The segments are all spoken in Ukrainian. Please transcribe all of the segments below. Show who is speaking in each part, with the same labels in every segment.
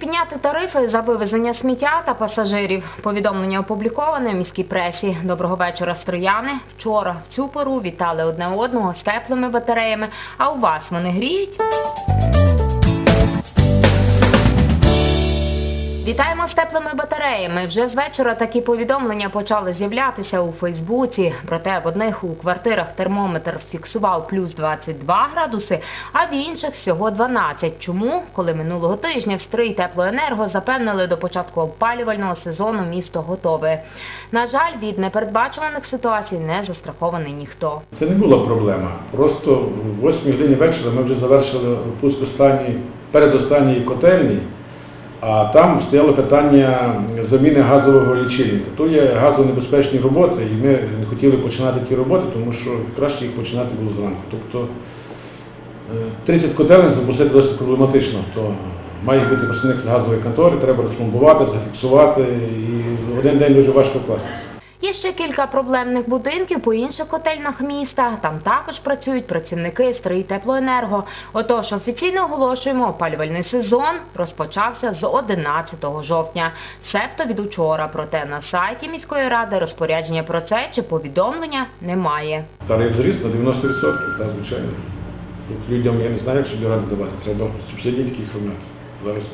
Speaker 1: підняти тарифи за вивезення сміття та пасажирів. Повідомлення опубліковане в міській пресі. Доброго вечора, стрияни. Вчора в цю пору вітали одне одного з теплими батареями. А у вас вони гріють? Вітаємо з теплими батареями. Вже з вечора такі повідомлення почали з'являтися у Фейсбуці. Проте в одних у квартирах термометр фіксував плюс 22 градуси, а в інших всього 12. Чому? Коли минулого тижня в стрий теплоенерго запевнили до початку опалювального сезону місто готове. На жаль, від непередбачуваних ситуацій не застрахований ніхто.
Speaker 2: Це не була проблема. Просто в 8 годині вечора ми вже завершили пуск останньої, передостанньої котельні, а там стояло питання заміни газового лічильника. То є газонебезпечні роботи, і ми не хотіли починати ті роботи, тому що краще їх починати було зранку. Тобто е, 30 котелень запустити досить проблематично. То має бути працівник газової контори, треба розпломбувати, зафіксувати, і один день дуже важко вкластися.
Speaker 1: Є ще кілька проблемних будинків по інших котельнях міста. Там також працюють працівники «Стрий теплоенерго. Отож, офіційно оголошуємо, опалювальний сезон розпочався з 11 жовтня. Себто від учора. Проте на сайті міської ради розпорядження про це чи повідомлення немає.
Speaker 2: Тариф зріс на 90%, так, звичайно. Тут людям я не знаю, як собі ради давати. Треба субсидії такі оформляти. Зараз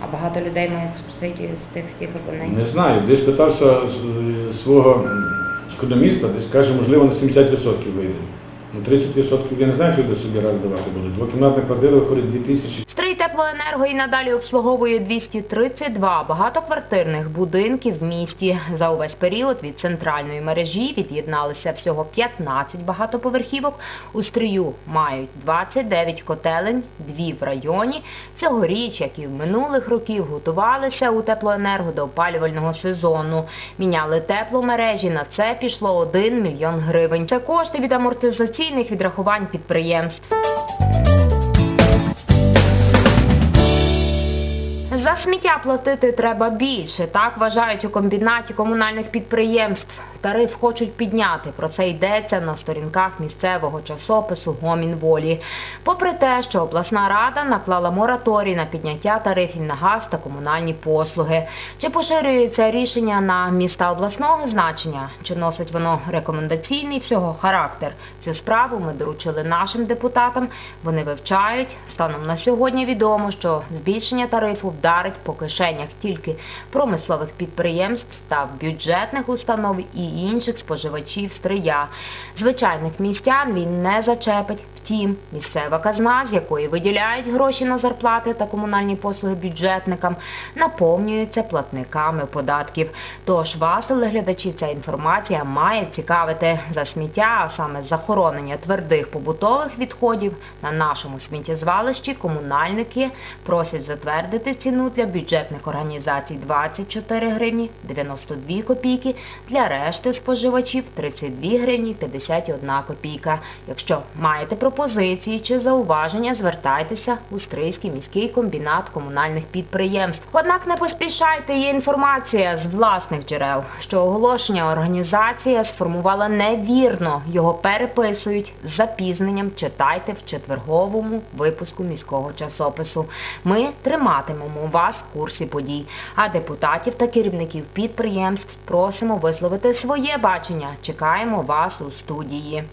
Speaker 1: А багато людей мають субсидію з тих всіх
Speaker 2: не знаю. Десь питався свого економіста, десь каже, можливо, на 70% вийде. Ну 30% я не знаю, як люди собі ради давати будуть. Двокімнатна квартира виходить 2 тисячі.
Speaker 1: Теплоенерго і надалі обслуговує 232 багатоквартирних будинків в місті. За увесь період від центральної мережі від'єдналися всього 15 багатоповерхівок. У стрію мають 29 котелень, дві в районі. Цьогоріч, як і в минулих років, готувалися у теплоенерго до опалювального сезону. Міняли тепломережі. На це пішло 1 мільйон гривень. Це кошти від амортизаційних відрахувань підприємств. За сміття платити треба більше. Так вважають у комбінаті комунальних підприємств. Тариф хочуть підняти. Про це йдеться на сторінках місцевого часопису Гомін волі. Попри те, що обласна рада наклала мораторій на підняття тарифів на газ та комунальні послуги. Чи поширюється рішення на міста обласного значення? Чи носить воно рекомендаційний всього характер? Цю справу ми доручили нашим депутатам. Вони вивчають. Станом на сьогодні відомо, що збільшення тарифу вдарить по кишенях тільки промислових підприємств та бюджетних установ і інших споживачів стрия. Звичайних містян він не зачепить. Втім, місцева казна, з якої виділяють гроші на зарплати та комунальні послуги бюджетникам, наповнюється платниками податків. Тож вас, телеглядачі, ця інформація має цікавити за сміття, а саме захоронення твердих побутових відходів на нашому сміттєзвалищі. Комунальники просять затвердити ціну для бюджетних організацій 24 гривні 92 копійки, для решти споживачів 32 гривні 51 копійка. Якщо маєте пропозиції чи зауваження, звертайтеся у Стрийський міський комбінат комунальних підприємств. Однак не поспішайте, є інформація з власних джерел, що оголошення організація сформувала невірно. Його переписують з запізненням. Читайте в четверговому випуску міського часопису. Ми триматимемо вас в курсі подій. А депутатів та керівників підприємств просимо висловити своє бачення. Чекаємо вас у студії.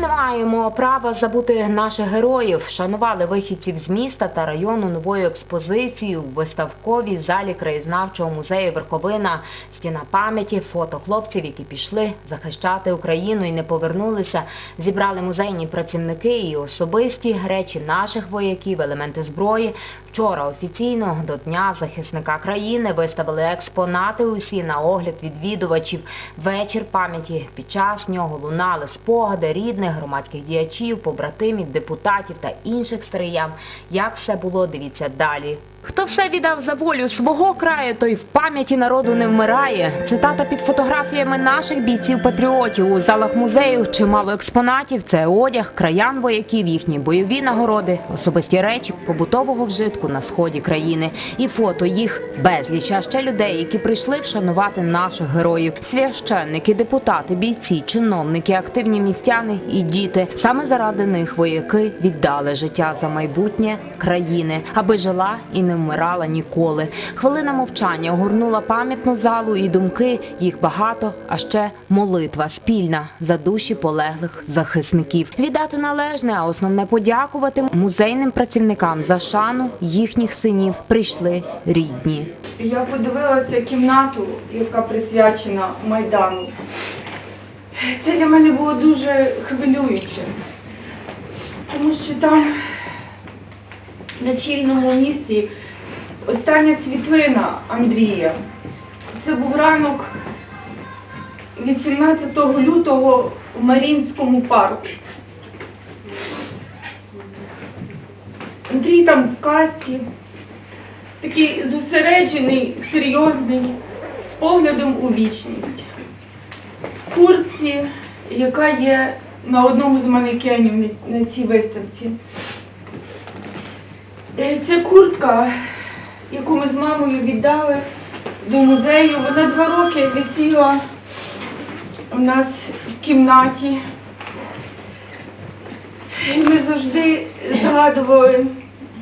Speaker 1: Не маємо права забути наших героїв. Шанували вихідців з міста та району новою експозицією в виставковій залі краєзнавчого музею Верховина. Стіна пам'яті, фото хлопців, які пішли захищати Україну і не повернулися. Зібрали музейні працівники і особисті речі наших вояків, елементи зброї. Вчора офіційно до Дня захисника країни виставили експонати усі на огляд відвідувачів. Вечір пам'яті під час нього лунали спогади рідних громадських діячів, побратимів, депутатів та інших стариян. Як все було, дивіться далі. Хто все віддав за волю свого краю, той в пам'яті народу не вмирає. Цитата під фотографіями наших бійців-патріотів у залах музею. Чимало експонатів це одяг, краян вояків, їхні бойові нагороди, особисті речі побутового вжитку на сході країни і фото їх безліч. А ще людей, які прийшли вшанувати наших героїв. Священники, депутати, бійці, чиновники, активні містяни і діти. Саме заради них вояки віддали життя за майбутнє країни, аби жила і не вмирала ніколи. Хвилина мовчання огорнула пам'ятну залу і думки. Їх багато, а ще молитва спільна за душі полеглих захисників. Віддати належне, а основне подякувати музейним працівникам за шану їхніх синів. Прийшли рідні.
Speaker 3: Я подивилася кімнату, яка присвячена Майдану. Це для мене було дуже хвилююче, тому що там на чільному місці остання світлина Андрія. Це був ранок 18 лютого в Марінському парку. Андрій там в касті, такий зосереджений, серйозний, з поглядом у вічність. В куртці, яка є на одному з манекенів на- на цій виставці. Е, Ця куртка, яку ми з мамою віддали до музею, вона два роки висіла у нас в кімнаті. І ми завжди згадували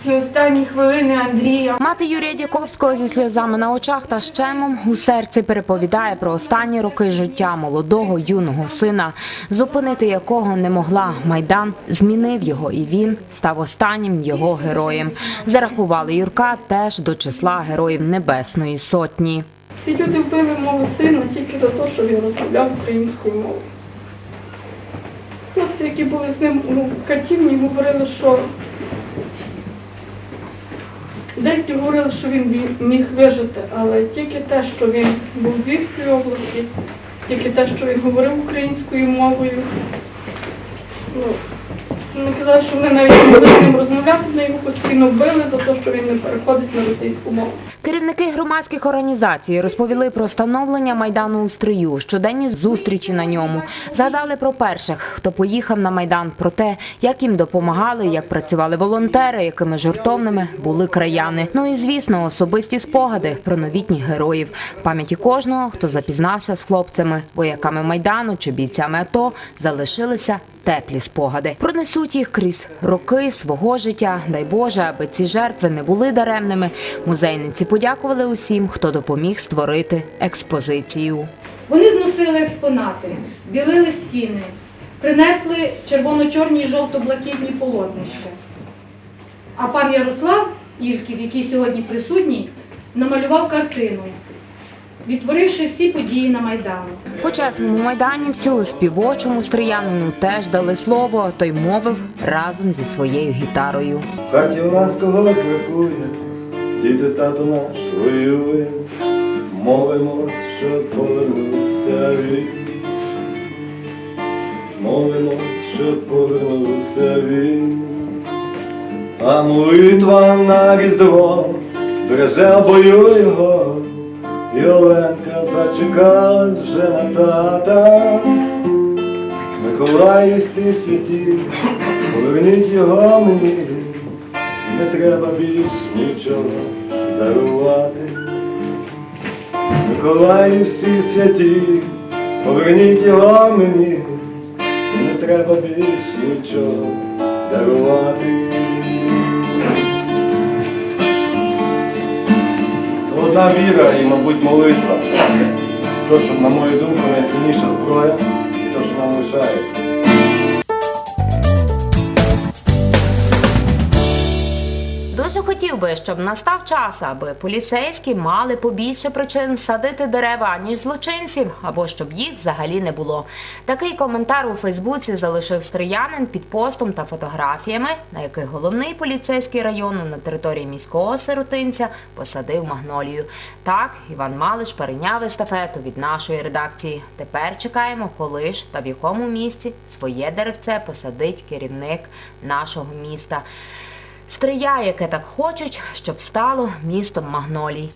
Speaker 3: ці останні хвилини Андрія.
Speaker 1: Мати Юрія Дяковського зі сльозами на очах та щемом у серці переповідає про останні роки життя молодого юного сина, зупинити якого не могла. Майдан змінив його, і він став останнім його героєм. Зарахували Юрка теж до числа героїв Небесної Сотні.
Speaker 4: Ці люди вбили мого сина тільки за те, що він розмовляв українською мовою. Хлопці, які були з ним у катівні, говорили, що деякі говорили, що він міг вижити, але тільки те, що він був з Львівської області, тільки те, що він говорив українською мовою. Ну, вони казали, що вони навіть не могли з ним розмовляти, вони його постійно били за те, що він не переходить на російську мову.
Speaker 1: Керівники громадських організацій розповіли про становлення майдану у стрию, щоденні зустрічі на ньому. Згадали про перших, хто поїхав на майдан, про те, як їм допомагали, як працювали волонтери, якими жертовними були краяни. Ну і звісно, особисті спогади про новітніх героїв. Пам'яті кожного, хто запізнався з хлопцями, вояками майдану чи бійцями АТО, залишилися. Теплі спогади пронесуть їх крізь роки свого життя. Дай Боже, аби ці жертви не були даремними. Музейниці подякували усім, хто допоміг створити експозицію.
Speaker 5: Вони зносили експонати, білили стіни, принесли червоно-чорні і жовто-блакитні полотнища. А пан Ярослав Ільків, який сьогодні присутній, намалював картину, відтворивши всі події на Майдану.
Speaker 1: Почесному майданівцю, співочому стріянину теж дали слово. Той мовив разом зі своєю гітарою.
Speaker 6: В хаті у нас когось бракує, діти тато наш воює, молимо, щоб повернувся він. Молимо, щоб повернувся він. А молитва на різдво збереже бою його, Оленка зачекалась вже на тата. Миколаї всі святі, поверніть його мені, не треба більш нічого дарувати. Миколаї всі святі, поверніть його мені, не треба більш нічого дарувати. Одна віра і, мабуть, молитва. То, що, на мою думку, найсильніша зброя і те, що нам лишається.
Speaker 1: Дуже хотів би, щоб настав час, аби поліцейські мали побільше причин садити дерева, ніж злочинців, або щоб їх взагалі не було. Такий коментар у Фейсбуці залишив стріянин під постом та фотографіями, на яких головний поліцейський району на території міського сиротинця посадив магнолію. Так, Іван Малиш перейняв естафету від нашої редакції. Тепер чекаємо, коли ж та в якому місці своє деревце посадить керівник нашого міста. Стрия, яке так хочуть, щоб стало містом магнолій.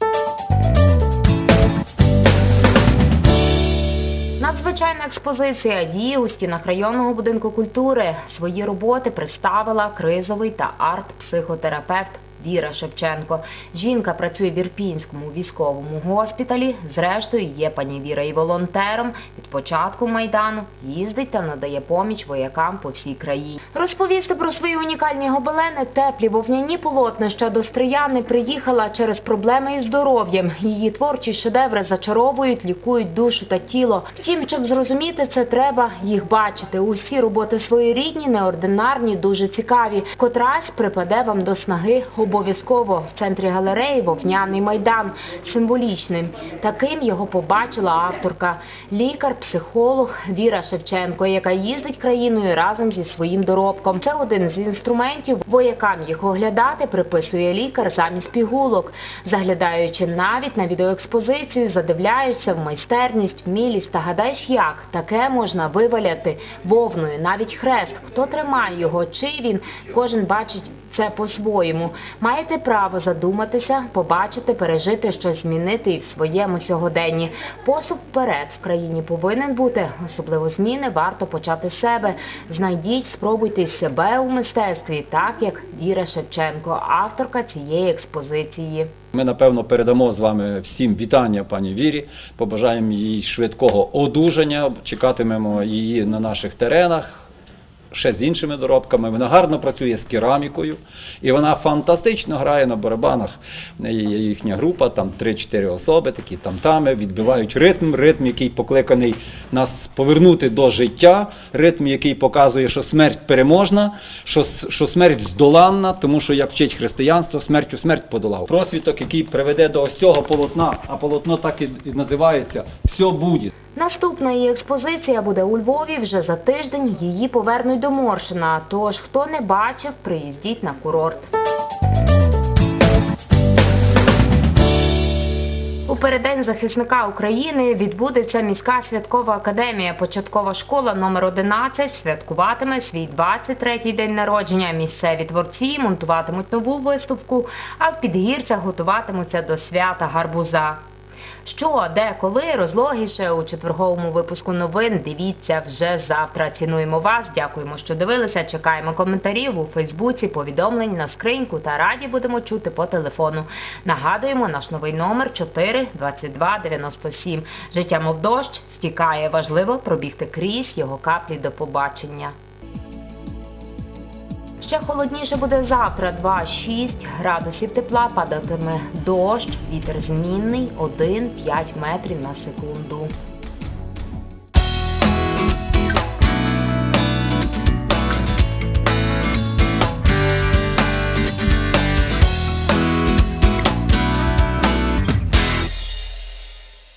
Speaker 1: Надзвичайна експозиція діє у стінах районного будинку культури. Свої роботи представила кризовий та арт-психотерапевт Віра Шевченко. Жінка працює в Ірпінському військовому госпіталі. Зрештою, є пані Віра і волонтером. Від початку майдану їздить та надає поміч воякам по всій країні. Розповісти про свої унікальні гобелени, теплі вовняні полотнища до Стрияни приїхала через проблеми із здоров'ям. Її творчі шедеври зачаровують, лікують душу та тіло. Втім, щоб зрозуміти це, треба їх бачити. Усі роботи своєрідні, неординарні, дуже цікаві. Котрась припаде вам до снаги обов'язково в центрі галереї Вовняний майдан символічним. Таким його побачила авторка, лікар-психолог Віра Шевченко, яка їздить країною разом зі своїм доробком. Це один з інструментів. Воякам їх оглядати приписує лікар замість пігулок. Заглядаючи навіть на відеоекспозицію, задивляєшся в майстерність, вмілість та гадаєш, як таке можна виваляти вовною, навіть хрест. Хто тримає його, чий він, кожен бачить. Це по-своєму. Маєте право задуматися, побачити, пережити щось змінити і в своєму сьогоденні. Поступ вперед в країні повинен бути. Особливо зміни варто почати з себе. Знайдіть, спробуйте себе у мистецтві, так як Віра Шевченко, авторка цієї експозиції.
Speaker 7: Ми напевно передамо з вами всім вітання пані Вірі. Побажаємо їй швидкого одужання. Чекатимемо її на наших теренах. Ще з іншими доробками. Вона гарно працює з керамікою, і вона фантастично грає на барабанах. Є їхня група, там 3-4 особи, такі там-тами, відбивають ритм, ритм, який покликаний нас повернути до життя, ритм, який показує, що смерть переможна, що, що смерть здоланна, тому що, як вчить християнство, смертю смерть подолав. Просвіток, який приведе до ось цього полотна, а полотно так і називається Все буде.
Speaker 1: Наступна її експозиція буде у Львові. Вже за тиждень її повернуть до Моршина. Тож, хто не бачив, приїздіть на курорт. У переддень захисника України відбудеться міська святкова академія. Початкова школа номер 11 святкуватиме свій 23-й день народження. Місцеві творці монтуватимуть нову виставку, а в підгірцях готуватимуться до свята гарбуза. Що, де, коли розлогіше у четверговому випуску новин. Дивіться вже завтра. Цінуємо вас. Дякуємо, що дивилися. Чекаємо коментарів у Фейсбуці, повідомлень на скриньку та раді будемо чути по телефону. Нагадуємо, наш новий номер 4 22 97. Життя мов дощ стікає. Важливо пробігти крізь його каплі до побачення. Ще холодніше буде завтра. 2-6 градусів тепла, падатиме дощ, вітер змінний. 1-5 метрів на секунду.